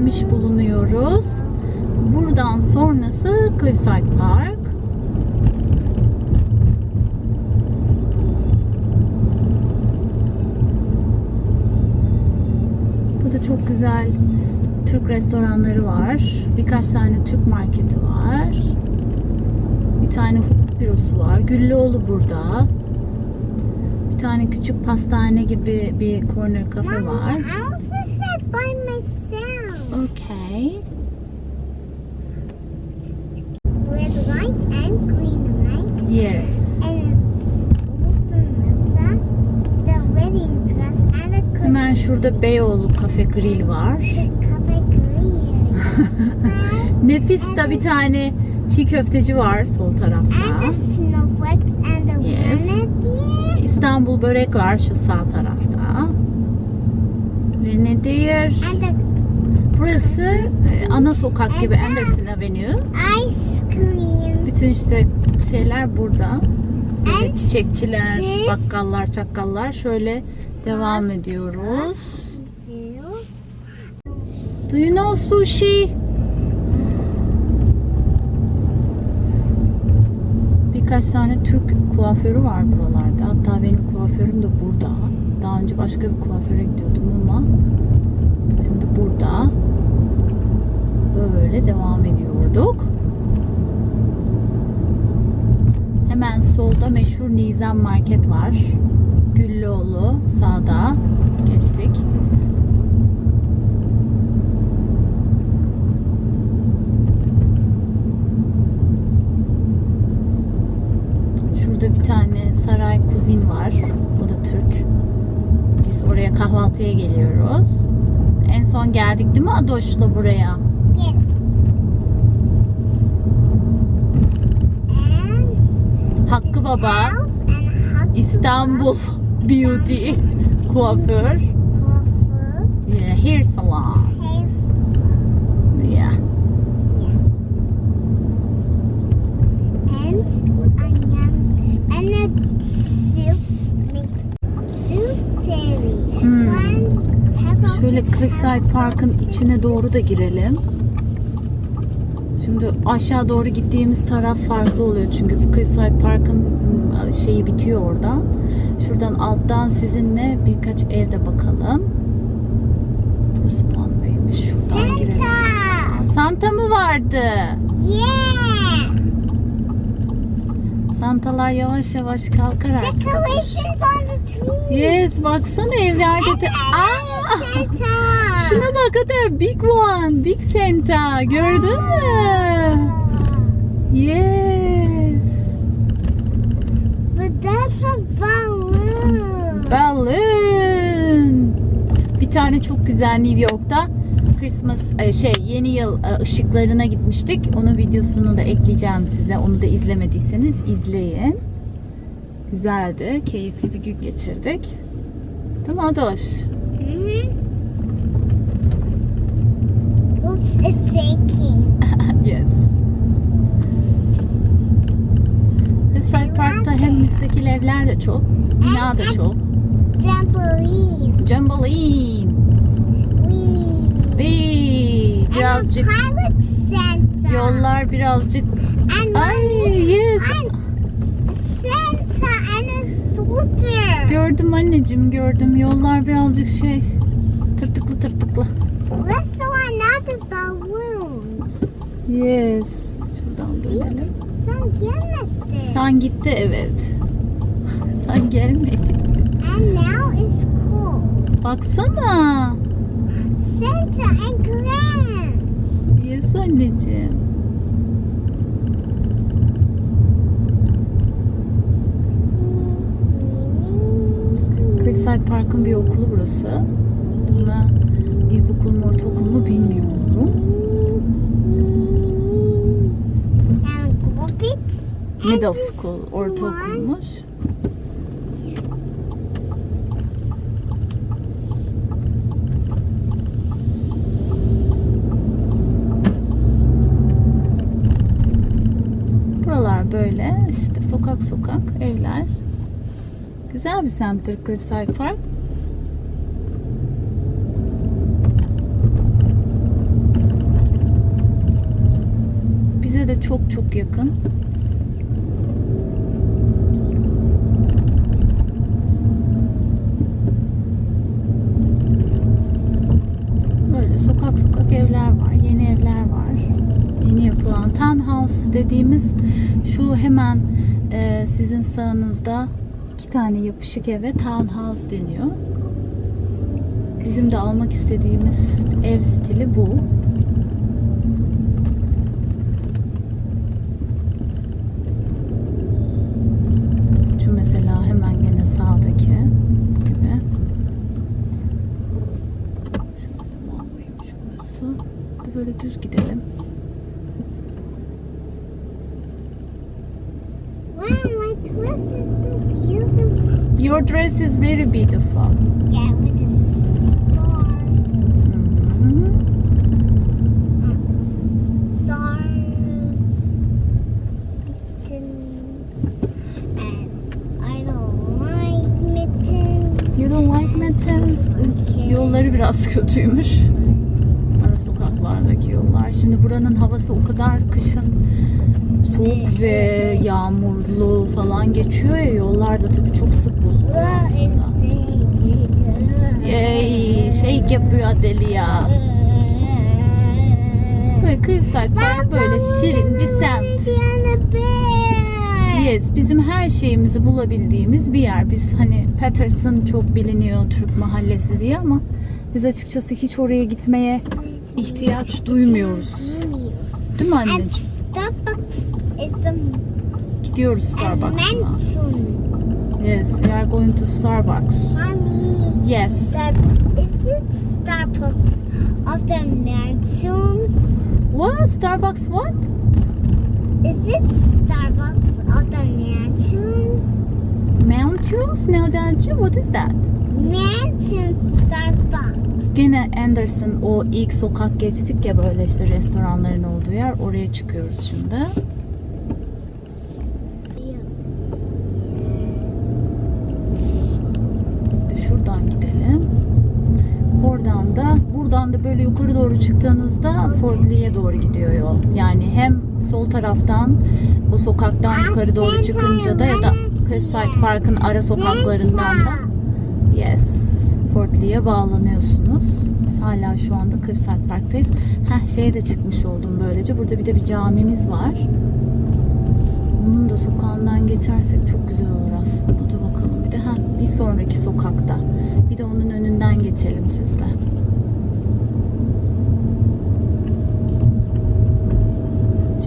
gelmiş bulunuyoruz. Buradan sonrası Cliffside Park. Burada çok güzel Türk restoranları var. Birkaç tane Türk marketi var. Bir tane hukuk bürosu var. Güllüoğlu burada. Bir tane küçük pastane gibi bir corner kafe var. Okay. Red light and green light. Yes. And it's Lufthansa, the wedding dress and the Hemen şurada Beyoğlu Cafe Grill var. cafe grill. Nefis de bir tane çiğ köfteci var sol and tarafta. the snowflakes and the Yes. İstanbul börek var şu sağ tarafta. Venedier. And the Burası e, ana sokak gibi Anderson Avenue. ice cream. Bütün işte şeyler burada. Böyle çiçekçiler, bakkallar, çakkallar. Şöyle devam ediyoruz. Do you know sushi? Birkaç tane Türk kuaförü var buralarda. Hatta benim kuaförüm de burada. Daha önce başka bir kuaföre gidiyordum ama şimdi burada. Böyle devam ediyorduk. Hemen solda meşhur Nizam Market var. Güllüoğlu sağda geçtik. Şurada bir tane saray kuzin var. O da Türk. Biz oraya kahvaltıya geliyoruz. En son geldik değil mi Adoş'la buraya? Hakkı Baba, İstanbul Beauty kuaför. Yeah, hair salon. Yeah. Hmm. Şöyle Cliffside Park'ın içine doğru da girelim. Şimdi aşağı doğru gittiğimiz taraf farklı oluyor çünkü Cliffside Park'ın ım, şeyi bitiyor orada. Şuradan alttan sizinle birkaç evde bakalım. Burası Manway'miş. Şuradan girelim. Santa. Santa mı vardı? Yeah. Santalar yavaş yavaş kalkar artık. Decorations on the trees. Yes, baksana evlerde de. Aa! Santa. Şuna bak hadi big one, big Santa. Gördün mü? Yes. But that's a balloon. Balloon. Bir tane çok güzel New York'ta Christmas e, şey yeni yıl e, ışıklarına gitmiştik. Onun videosunu da ekleyeceğim size. Onu da izlemediyseniz izleyin. Güzeldi. Keyifli bir gün geçirdik. Mi Adoş? İt's shaking. yes. Riverside Park'ta hem müstakil evler de çok, bina da çok. Trampoline. Jamboree, Wee. bir birazcık yollar birazcık And ay mommy. yes And Santa and a scooter. gördüm anneciğim gördüm yollar birazcık şey tırtıklı tırtıklı. Let's do another balloon. Yes. Şuradan dönelim. Sen gelmedi. Sen gitti evet. Sen gelmedin. And now it's cool. Baksana. Santa and Grant. Yes anneciğim. Cliffside Park'ın bir okulu burası. Ama ilkokul mu ortaokul mu bilmiyorum. middle school, ortaokulmuş. Buralar böyle işte sokak sokak evler. Güzel bir semttir Kırsay Park. Bize de çok çok yakın. Yapılan townhouse dediğimiz şu hemen e, sizin sağınızda iki tane yapışık eve townhouse deniyor. Bizim de almak istediğimiz ev stili bu. Şu mesela hemen gene sağdaki gibi. Burası. Bir de Böyle düz gidelim. Wow, my dress is so beautiful. Your dress is very beautiful. Yeah, with a star. Mhm. Stars. Mittens. And I don't like mittens. You don't like mittens? Okay. Yolları biraz kötüymüş. Ara sokaklardaki yollar. Şimdi buranın havası o kadar kışın soğuk ve yağmurlu falan geçiyor ya yollar da tabii çok sık Yay, şey yapıyor deli ya. Böyle Park böyle şirin bir semt. Yes, bizim her şeyimizi bulabildiğimiz bir yer. Biz hani Patterson çok biliniyor Türk mahallesi diye ama biz açıkçası hiç oraya gitmeye ihtiyaç duymuyoruz. Değil mi anneciğim? Gidiyoruz Starbucks'a. Yes, we are going to Starbucks. Mommy, Yes. Star- is it Starbucks of the mansions? What? Starbucks what? Is it Starbucks of the mansions? Mountains? Nedenci? What is that? Mansion Starbucks. Gene Anderson o ilk sokak geçtik ya böyle işte restoranların olduğu yer. Oraya çıkıyoruz. Şimdi Şuradan gidelim. Oradan da buradan da böyle yukarı doğru çıktığınızda Fort Lee'ye doğru gidiyor yol. Yani hem sol taraftan bu sokaktan yukarı doğru çıkınca da ya da Cliffside Park'ın ara sokaklarından da Yes. Fort Lee'ye bağlanıyorsunuz. Biz hala şu anda Cliffside Park'tayız. Heh şeye de çıkmış oldum böylece. Burada bir de bir camimiz var. Onun da sokağından geçersek çok güzel olur aslında. Dur bakalım bir de. Heh, bir sonraki sokakta. Bir de onun önünden geçelim sizle.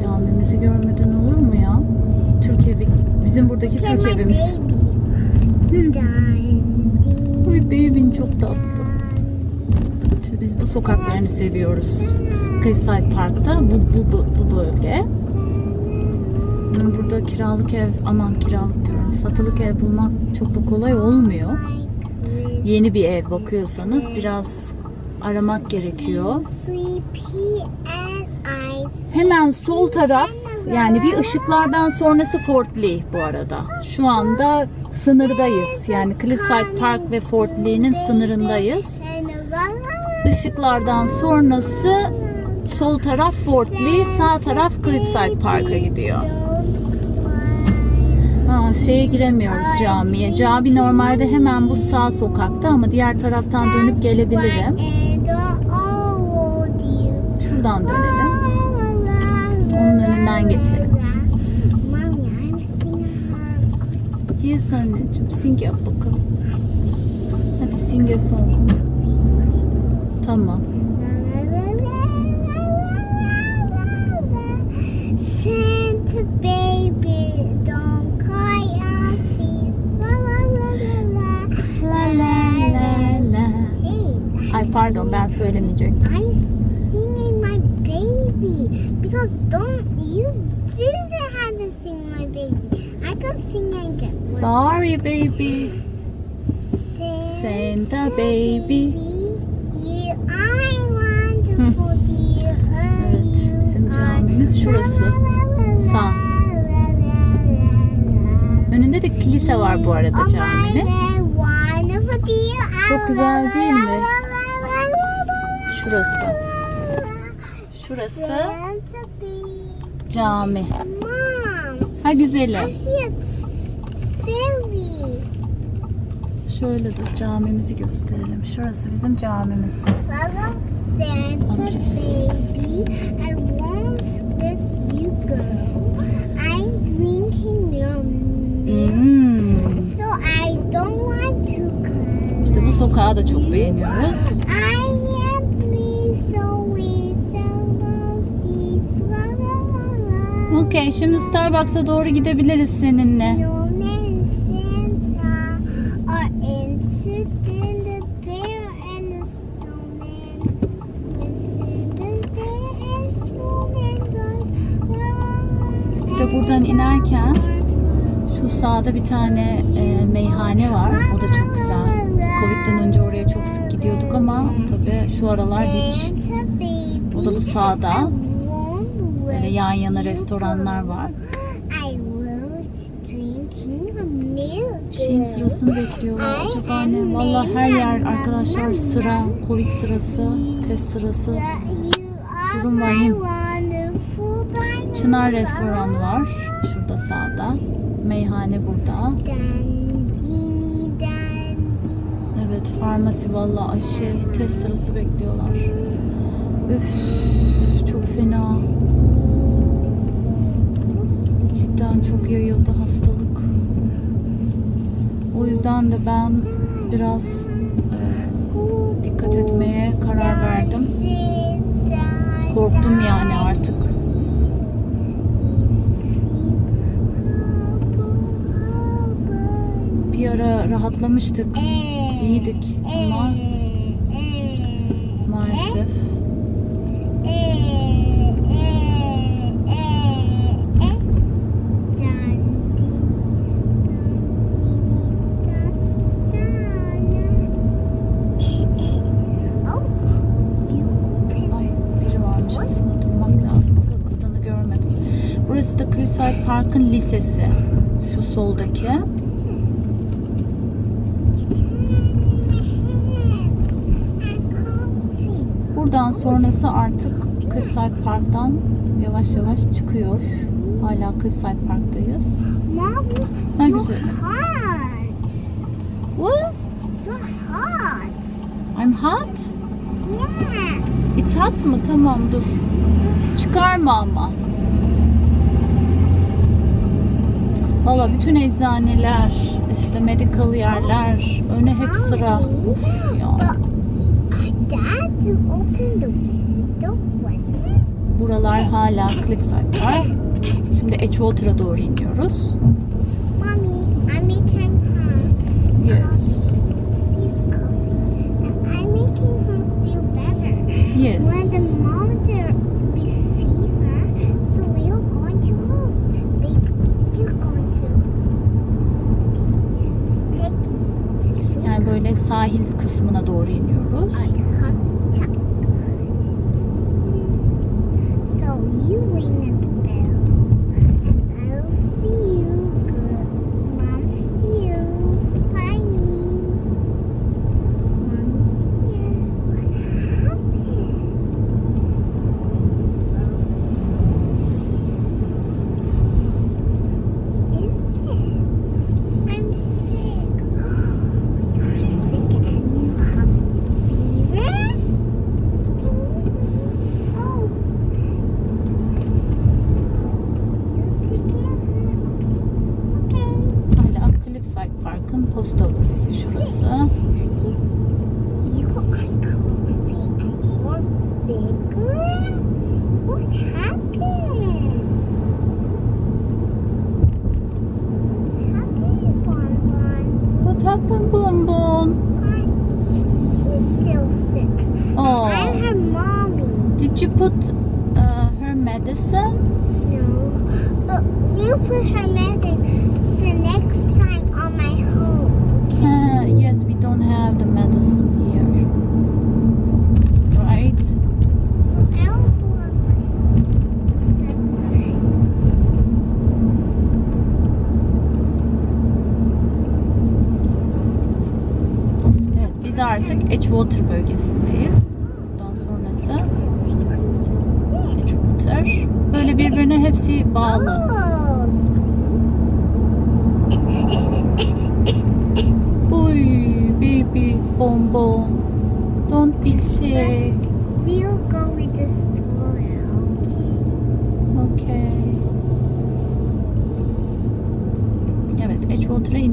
Camimizi görmeden olur mu ya? Türk evi. Look at Türk evimiz. Uy baby'in çok tatlı. İşte biz bu sokaklarını seviyoruz. Cliffside Park'ta bu, bu, bu, bu bölge. Hmm, Burada kiralık ev, aman kiralık diyorum, satılık ev bulmak çok da kolay olmuyor. Yeni bir ev bakıyorsanız biraz aramak gerekiyor. Hemen sol taraf yani bir ışıklardan sonrası Fort Lee bu arada. Şu anda sınırdayız. Yani Cliffside Park ve Fort Lee'nin sınırındayız. Işıklardan sonrası sol taraf Fort Lee, sağ taraf Cliffside Park'a gidiyor. Ha, şeye giremiyoruz camiye. Cami normalde hemen bu sağ sokakta ama diğer taraftan dönüp gelebilirim. Şuradan dönelim. Önünden geçelim. Yes anneciğim, sing yap bakalım. Hadi sing a song. Tamam. Santa baby, don't cry us. La la la la Ay pardon ben söylemeyecektim. Baby because don't you didn't have to sing my baby. I can sing again. Sorry baby. Santa baby. You are wonderful, dear. Evet, bizim camimiz şurası. Sağ. Önünde de kilise var bu arada caminin. Çok güzel değil mi? Şurası. Şurası cami. Ha güzeli. I see a fairy. Şöyle dur camimizi gösterelim. Şurası bizim camimiz. Hello, Santa Okay. baby. I want with you go. I'm drinking your milk. Hmm. So I don't want to come. İşte bu sokağı da çok beğeniyoruz. Okey şimdi Starbucks'a doğru gidebiliriz seninle. Bir de buradan inerken şu sağda bir tane e, meyhane var. O da çok güzel. Covid'den önce oraya çok sık gidiyorduk ama tabii şu aralar hiç. O da bu sağda. Böyle yan yana restoranlar var. Şeyin sırasını bekliyorlar. Acaba ne? Valla her yer arkadaşlar sıra. Covid sırası, test sırası. Durum vahim. Çınar restoran var. Şurada sağda. Meyhane burada. Evet farmasi valla ay şey test sırası bekliyorlar. Üf çok fena. Cidden çok yayıldı hastalık. O yüzden de ben biraz e, dikkat etmeye karar verdim. Korktum yani artık. Bir ara rahatlamıştık. iyiydik ama Park'ın lisesi. Şu soldaki. Buradan sonrası artık Cliffside Park'tan yavaş yavaş çıkıyor. Hala Cliffside Park'tayız. You're güzel. hot. What? You're hot. I'm hot? Yeah. It's hot mı? Tamam dur. Çıkarma ama. Valla bütün eczaneler, işte medical yerler, öne hep sıra. Ya. Buralar hala Cliffside Park. Şimdi Edgewater'a doğru iniyoruz. Yes. Susie's coffee. And I'm making her feel better. Yes. When the mom there be fever, so we're going to home. Baby, you're going to to take to drink Yani böyle sahil kısmına doğru iniyoruz. a hot chocolate. So you ring at the bell, and I'll see you. Good, Mom. See you. Bye. Mommy's here. What happened? Is it? I'm sick. You're sick and you have fever? Oh. You together. Okay. Hala Cliffside Park'ın posta ofisi şurası. You are cozy and you're bigger? What happened? What's happened, Bonbon? What happened Bonbon? He's still sick. Oh. I'm her mommy. Did you put uh, her medicine? No. But you put her medicine the next time on my home. Uh, yes, we don't have the medicine here. Right? So I'll pull up my. That's right. Evet, biz artık Edgewater bölgesindeyiz. Bundan sonrası Edgewater. Böyle birbirine hepsi bağlı. Oh, Uy baby bonbon. Don't be shy. we'll go with the stroller, okay? Okay. Evet, Edgewater'a inmiş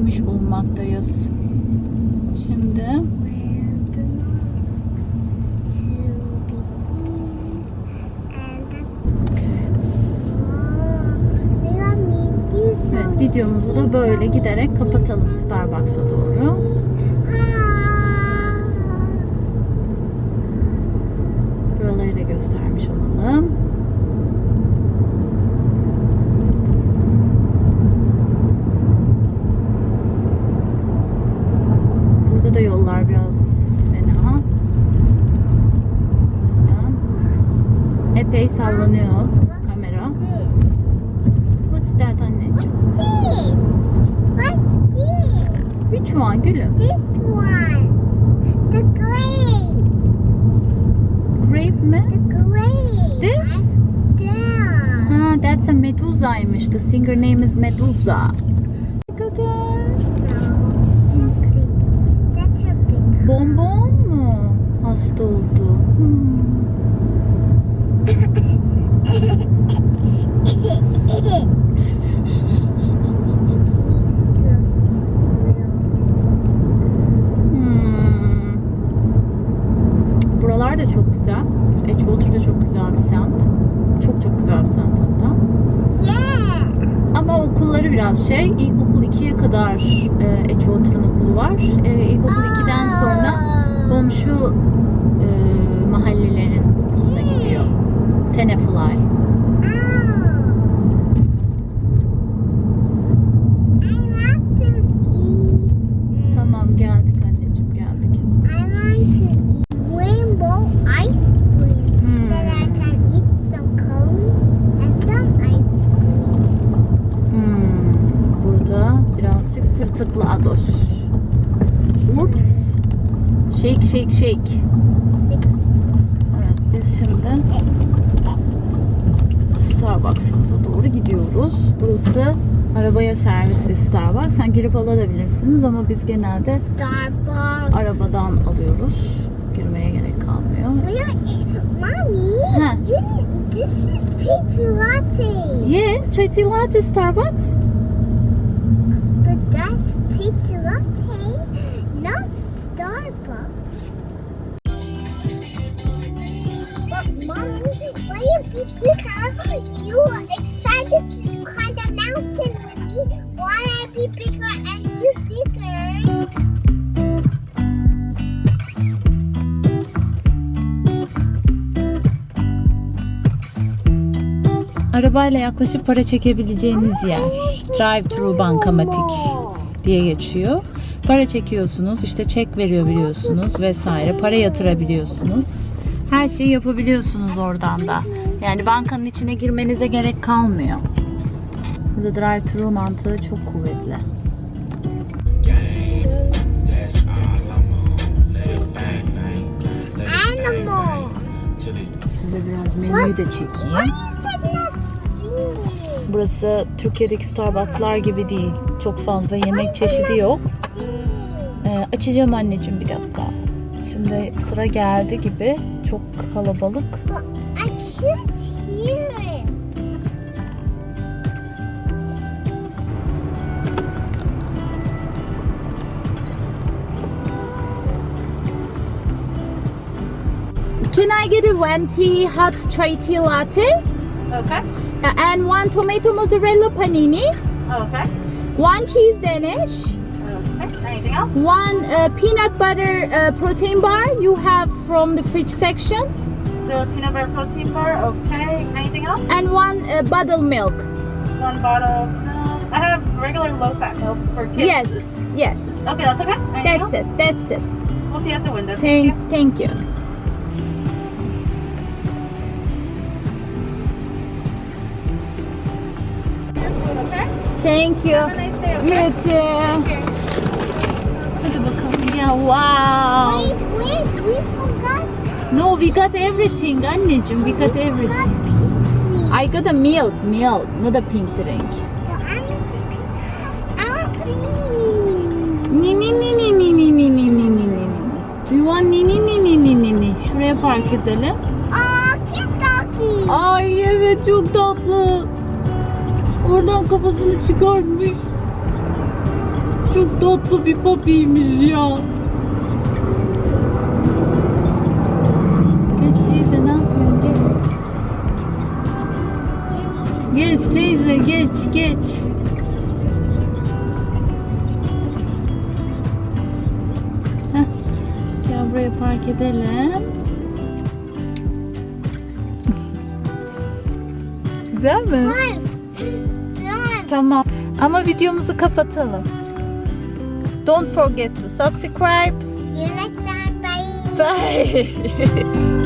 bulunmaktayız. Şimdi Where the knocks to be seen and the okay. oh, let me do some evet, videomuzu da böyle giderek kapatalım Starbucks'a doğru. Ah. Buraları da göstermiş olalım. Burada da yollar biraz fena. O yüzden epey sallanıyor kamera. What's that anneciğim? This. What's this? Which one gülüm? This one. The gray. Grape mi? The gray. This? Yeah. Ha, that's a meduzaymış. The singer name is Medusa. Ne kadar? Bonbon mu? Hasta oldu. Hmm. Hmm. Buralar da çok güzel. Edgewater da çok güzel bir semt. Çok çok güzel bir semt hatta. yeah. Ama okulları biraz şey. İlkokul 2'ye kadar e, Edgewater'ın okulu var. E, ilkokul 2'den sonra komşu e, mahallelerin. Eat. Tamam geldik anneciğim geldik. Hmm. Hmm, burada birazcık tırtıklı Adoş. Ups. Shake shake shake. Six. Evet biz şimdi Starbucks'ımıza doğru gidiyoruz. Burası arabaya servis ve Starbucks. Sen girip alabilirsiniz ama biz genelde Starbucks. arabadan alıyoruz. Girmeye gerek kalmıyor. Mommy, you, this is Tate Latte. Yes, tea latte Starbucks. When you bigger? Arabayla yaklaşıp para çekebileceğiniz yer. Drive-thru bankamatik diye geçiyor. Para çekiyorsunuz, işte çek veriyor biliyorsunuz vesaire. Para yatırabiliyorsunuz. Her şeyi yapabiliyorsunuz oradan da. Yani bankanın içine girmenize gerek kalmıyor. Burada drive-thru mantığı çok kuvvetli. Size biraz menüyü de çekeyim. Burası Türkiye'deki Starbucks'lar gibi değil. Çok fazla yemek çeşidi yok. Ee, açacağım anneciğim bir dakika. Şimdi sıra geldi gibi. Çok kalabalık. Can I get a venti hot chai tea latte? Okay. Uh, and one tomato mozzarella panini, Okay. one cheese danish, Okay. Anything else? one uh, peanut butter uh, protein bar you have from the fridge section, The peanut butter protein bar. Okay. Anything else? and one uh, bottle milk. One bottle. of milk. I have regular low fat milk for kids. Yes, yes, Okay, that's okay. Anything that's else? it, that's it. We'll see you at the window. Thank, thank you. Okay. Thank you. Have a nice day, okay? You too. Okay. Hadi bakalım ya. Wow. Wait, wait, we forgot. No, we got everything anneciğim. We got everything. I got a milk, milk, not a pink drink. Nini nini nini nini nini nini. Do you want nini nini nini nini? Şuraya park edelim. Aa, çok tatlı. Ay evet çok tatlı. Oradan kafasını çıkartmış. Çok tatlı bir papiymiş ya. Geç teyze ne yapıyorsun geç. Geç teyze geç geç. Heh. Gel buraya park edelim. Güzel mi? Hi. Tamam. Ama videomuzu kapatalım. Don't forget to subscribe. See you next time. Bye. Bye.